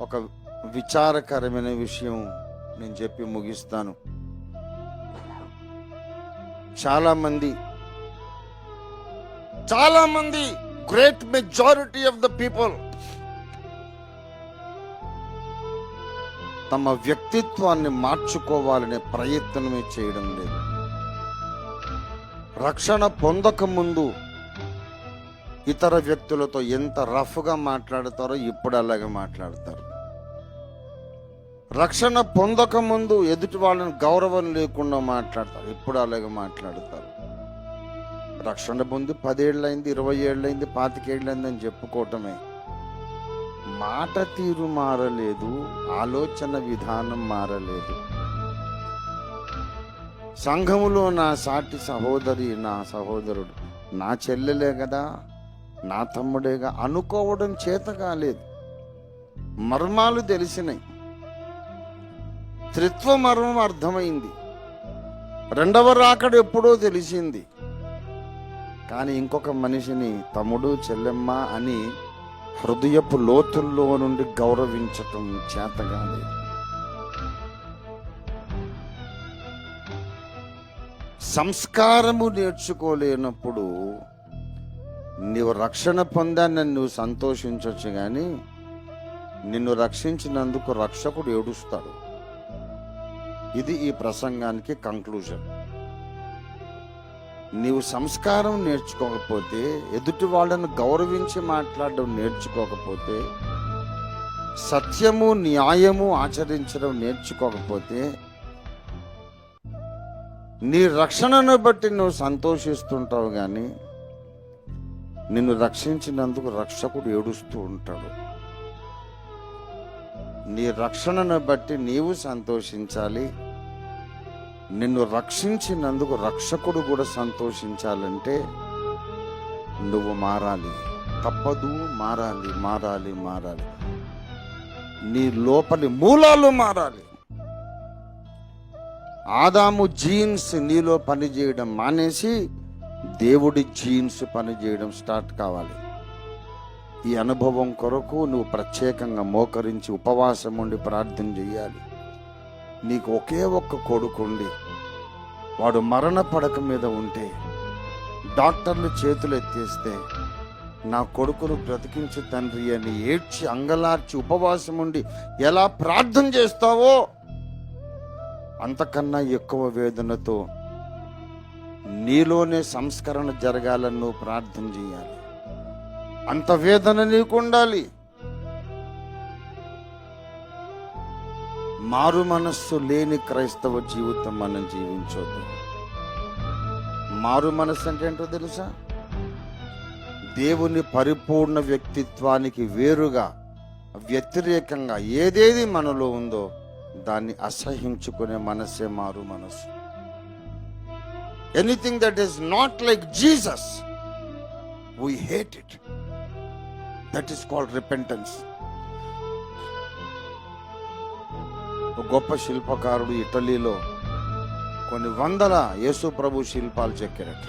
ఒక విచారకరమైన విషయం నేను చెప్పి ముగిస్తాను. చాలామంది చాలామంది great majority of the people తమ వ్యక్తిత్వాన్ని మార్చుకోవాలనే ప్రయత్నమే చేయడం లేదు. రక్షణ పొందక ముందు ఇతర వ్యక్తులతో ఎంత రఫ్గా మాట్లాడతారో ఇప్పుడు అలాగే మాట్లాడతారు. రక్షణ పొందక ముందు ఎదుటి వాళ్ళని గౌరవం లేకుండా మాట్లాడతారు. ఎప్పుడు అలాగే మాట్లాడతారు. రక్షణ పొంది పదేళ్ళైంది ఇరవై ఏళ్ళైంది పాతికేళ్ళైంది అని చెప్పుకోవటమే. మాట తీరు మారలేదు ఆలోచన విధానం మారలేదు. సంఘములో నా సాటి సహోదరి నా సహోదరుడు నా చెల్లెలే కదా నా తమ్ముడేగా అనుకోవడం చేత కాలేదు. మర్మాలు తెలిసినాయి. త్రిత్వ మర్మం అర్థమైంది. రెండవ రాకడు ఎప్పుడో తెలిసింది. కానీ ఇంకొక మనిషిని తమ్ముడు చెల్లెమ్మ అని హృదయపు లోతుల్లో నుండి గౌరవించటం చేత సంస్కారము నేర్చుకోలేనప్పుడు నీవు రక్షణ పొందాన్ని నువ్వు సంతోషించవచ్చు కానీ నిన్ను రక్షించినందుకు రక్షకుడు ఏడుస్తాడు. ఇది ఈ ప్రసంగానికి కంక్లూజన్ నీవు సంస్కారం నేర్చుకోకపోతే ఎదుటి వాళ్ళను గౌరవించి మాట్లాడడం నేర్చుకోకపోతే సత్యము న్యాయము ఆచరించడం నేర్చుకోకపోతే నీ రక్షణను బట్టి నువ్వు సంతోషిస్తుంటావు కానీ నిన్ను రక్షించినందుకు రక్షకుడు ఏడుస్తూ ఉంటాడు. నీ రక్షణను బట్టి నీవు సంతోషించాలి నిన్ను రక్షించినందుకు రక్షకుడు కూడా సంతోషించాలంటే నువ్వు మారాలి. తప్పదు మారాలి మారాలి మారాలి. నీ లోపలి మూలాలు మారాలి. ఆదాము జీన్స్ నీలో పనిచేయడం మానేసి దేవుడి జీన్స్ పనిచేయడం స్టార్ట్ కావాలి. ఈ అనుభవం కొరకు నువ్వు ప్రత్యేకంగా మోకరించి ఉపవాసం ఉండి ప్రార్థన చేయాలి. నీకు ఒకే ఒక్క కొడుకుండి వాడు మరణ పడక మీద ఉంటే డాక్టర్లు చేతులు ఎత్తేస్తే నా కొడుకును బ్రతికించు తండ్రి అని ఏడ్చి అంగలార్చి ఉపవాసం ఉండి ఎలా ప్రార్థన చేస్తావో అంతకన్నా ఎక్కువ వేదనతో నీలోనే సంస్కరణ జరగాలని నువ్వు ప్రార్థన చేయాలి. అంత వేదన నీకు ఉండాలి మారు మనస్సు లేని క్రైస్తవ జీవితం మనం జీవించొద్దు. మారు మనస్సు అంటే ఏంటో తెలుసా? దేవుని పరిపూర్ణ వ్యక్తిత్వానికి వేరుగా వ్యతిరేకంగా ఏదేది మనలో ఉందో దాన్ని అసహించుకునే మనస్సే మారు మనస్సు. Anything that is not like Jesus we hate it that is called repentance ఒక గొప్ప శిల్పకారుడు ఇటలీలో కొన్ని వందల యేసు ప్రభు శిల్పాలు చెక్కారట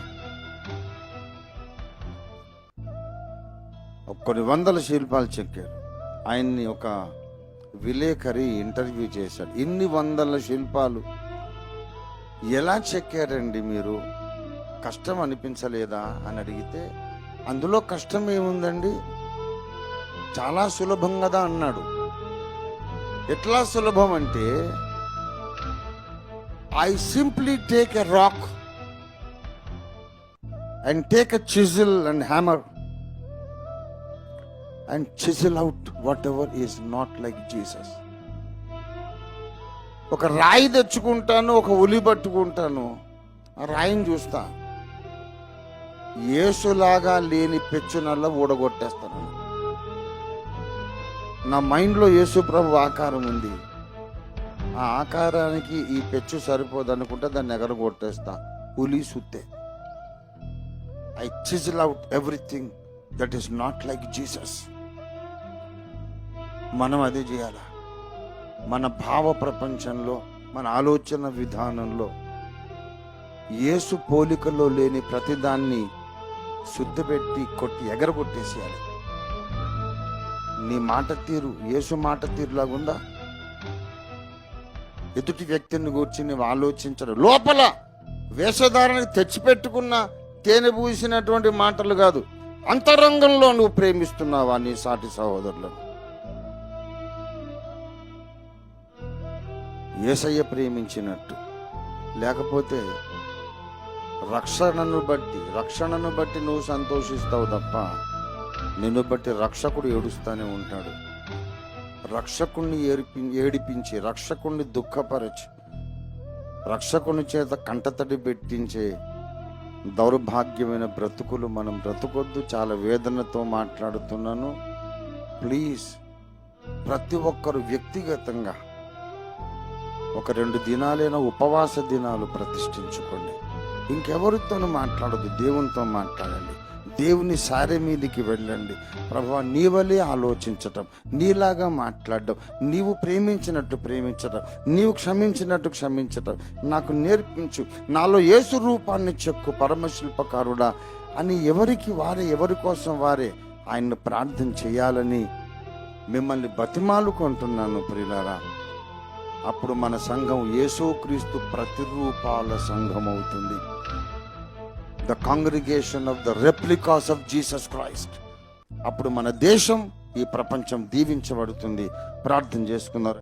కొన్ని వందల శిల్పాలు చెక్కారు. ఆయన్ని ఒక విలేకరి ఇంటర్వ్యూ చేశాడు. ఇన్ని వందల శిల్పాలు ఎలా చెక్కారండి మీరు? కష్టం అనిపించలేదా అని అడిగితే అందులో కష్టం ఏముందండి? చాలా సులభం కదా అన్నాడు. ఎట్లా సులభం అంటే I simply take a rock and take a chisel and hammer and chisel out whatever is not like Jesus ఒక రాయి తెచ్చుకుంటాను ఒక ఉలి పట్టుకుంటాను ఆ రాయిని చూస్తా. ఏసులాగా లేని పెచ్చునల్లా ఊడగొట్టేస్తాను. నా మైండ్లో యేసు ప్రభు ఆకారం ఉంది. ఆ ఆకారానికి ఈ పెచ్చు సరిపోదు అనుకుంటే దాన్ని ఎగరగొట్టేస్తా. ఉలి సుత్తే. I chisel out everything that is not like Jesus మనం అదే చేయాలా? మన భావ ప్రపంచంలో మన ఆలోచన విధానంలో యేసు పోలికలో లేని ప్రతిదాన్ని శుద్ధపెట్టి కొట్టి ఎగరగొట్టేసేయాలి. నీ మాట తీరు యేసు మాట తీరులాగుందా ఎదుటి వ్యక్తిని గూర్చి నువ్వు ఆలోచించడం లోపల వేషధారణకు తెచ్చిపెట్టుకున్న తేనె పూసినటువంటి మాటలు కాదు అంతరంగంలో నువ్వు ప్రేమిస్తున్నావా నీ సాటి సహోదరులను? ఏసయ్య ప్రేమించినట్టు. లేకపోతే రక్షణను బట్టి రక్షణను బట్టి నువ్వు సంతోషిస్తావు తప్ప నిన్ను బట్టి రక్షకుడు ఏడుస్తూనే ఉంటాడు. రక్షకుణ్ణి ఏడిపి ఏడిపించి రక్షకుణ్ణి దుఃఖపరచి రక్షకుని చేత కంటతడి పెట్టించే దౌర్భాగ్యమైన బ్రతుకులు మనం బ్రతుకొద్దు. చాలా వేదనతో మాట్లాడుతున్నాను. ప్లీజ్ ప్రతి ఒక్కరు వ్యక్తిగతంగా ఒక రెండు దినాలైనా ఉపవాస దినాలు ప్రతిష్ఠించుకోండి. ఇంకెవరితోనూ మాట్లాడదు దేవునితో మాట్లాడండి. దేవుని సారె మీదికి వెళ్ళండి. ప్రభా నీ వలే ఆలోచించటం నీలాగా మాట్లాడడం నీవు ప్రేమించినట్టు ప్రేమించటం నీవు క్షమించినట్టు క్షమించటం నాకు నేర్పించు. నాలో యేసు రూపాన్ని చెక్కు పరమశిల్పకారుడా అని ఎవరికి వారే ఎవరి కోసం వారే ఆయన్ను ప్రార్థన చేయాలని మిమ్మల్ని బతిమాలుకుంటున్నాను ప్రియులారా. అప్పుడు మన సంఘం యేసుక్రీస్తు ప్రతిరూపాల సంఘం అవుతుంది the congregation of the replicas of Jesus Christ. అప్పుడు మన దేశం ఈ ప్రపంచం దీవించబడుతుంది. ప్రార్థన చేసుకున్నారు